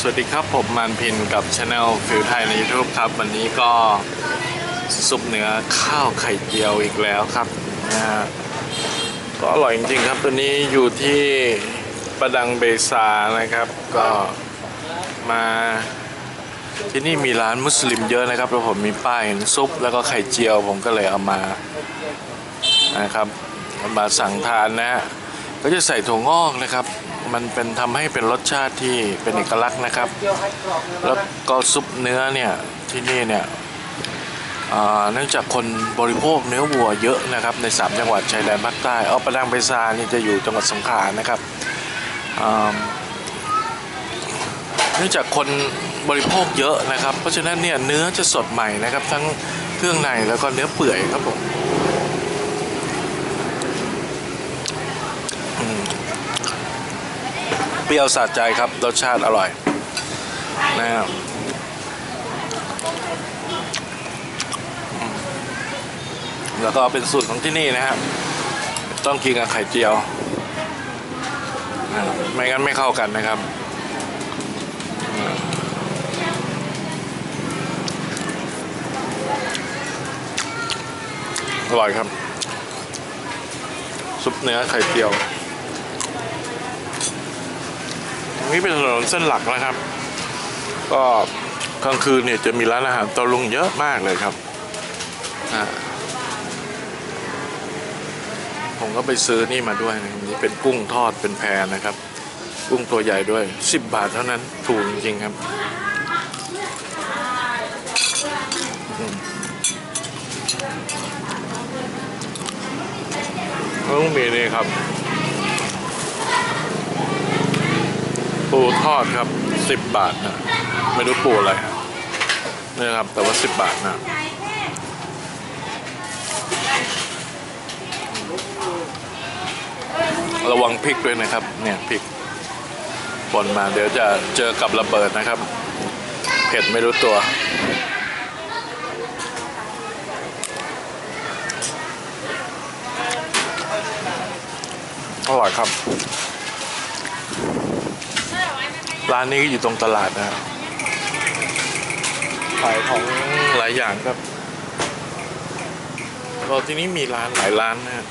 สวัสดีครับ ผมมันพินกับช anel ฟิวไทยใน YouTube ครับ วันนี้ก็ซุปเนื้อข้าวไข่เจียวอีกแล้วครับนะฮะก็อร่อยจริงๆครับตัวนี้อยู่ที่ประดังเบซานะครับ ก็มาที่นี่มีร้านมุสลิมเยอะนะครับแล้วผมมีป้ายซุปแล้วก็ไข่เจียวผมก็เลยเอามานะครับมาสั่งทานนะฮะก็จะใส่ถั่วงอกนะครับ มันเป็นทำให้เป็นรสชาติที่เป็นเอกลักษณ์นะครับ แล้วก็ซุปเนื้อเนี่ยที่นี่เนี่ยเนื่องจากคนบริโภคเนื้อวัวเยอะนะครับใน 3 จังหวัดชายแดนภาคใต้เอาประดังเบซานี่จะอยู่จังหวัดสงขลานะครับเนื่องจากคนบริโภคเยอะนะครับ เพราะฉะนั้นเนี่ยเนื้อจะสดใหม่นะครับ ทั้งเครื่องในแล้วก็เนื้อเปื่อยครับผมอืม เปรี้ยวสะใจครับ รสชาติอร่อยนะครับแล้วก็เป็นสูตรของที่นี่นะครับ ต้องกินกับไข่เจียว ไม่งั้นไม่เข้ากันนะครับอร่อยครับ ซุปเนื้อไข่เจียวตรง นี้เป็นถนนเส้นหลักนะครับ ก็กลางคืนเนี่ยจะมีร้านอาหารตะลุงเยอะมากเลยครับอ่าผมก็ไปซื้อนี่มาด้วยนะนี่เป็นกุ้งทอดเป็นแพรนะครับ กุ้งตัวใหญ่ด้วย 10 บาทเท่านั้นถูกจริงๆครับแล้วก็มีนี่ครับ ปูทอดครับสิบบาทนะไม่รู้ปูอะไรฮะนี่ครับ แต่ว่าสิบบาทนะระวังพริกด้วยนะครับ เนี่ยพริกปนมาเดี๋ยวจะเจอกับระเบิดนะครับ เผ็ดไม่รู้ตัว อร่อยครับ ร้านนี้อยู่ตรงตลาดนะครับขายของหลายอย่างครับเราที่นี้มีร้านหลายร้านนะฮะ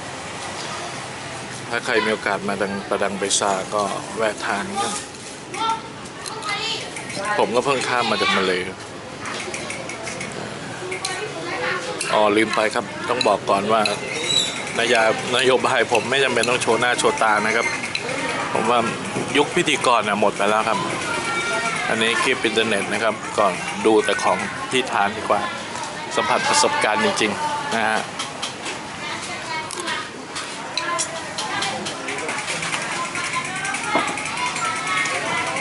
ถ้าใครมีโอกาสมาดังประดังไปซาก็แวะทานกันผมก็เพิ่งข้ามมาจากมาเลยอ๋อลืมไปครับ ต้องบอกก่อนว่านายานโยบายผมไม่จำเป็นต้องโชว์หน้าโชว์ตานะครับ ผมว่ายุคพิธีกรนะหมดไปแล้วครับ อันนี้คลิปอินเทอร์เน็ตนะครับ ก่อนดูแต่ของที่ทานดีกว่า สัมผัสประสบการณ์จริงๆนะฮะ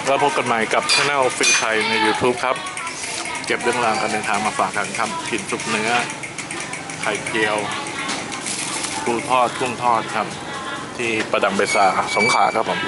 แล้วพบกันใหม่กับช anel ฟิลไทยใน YouTube ครับ เก็บเรื่องราวการเดินทางมาฝากกันครับกินซุปเนื้อ ไข่เจียวปูทอดกุ้งทอดครับ ที่ประดังเบซาสงขลาครับผม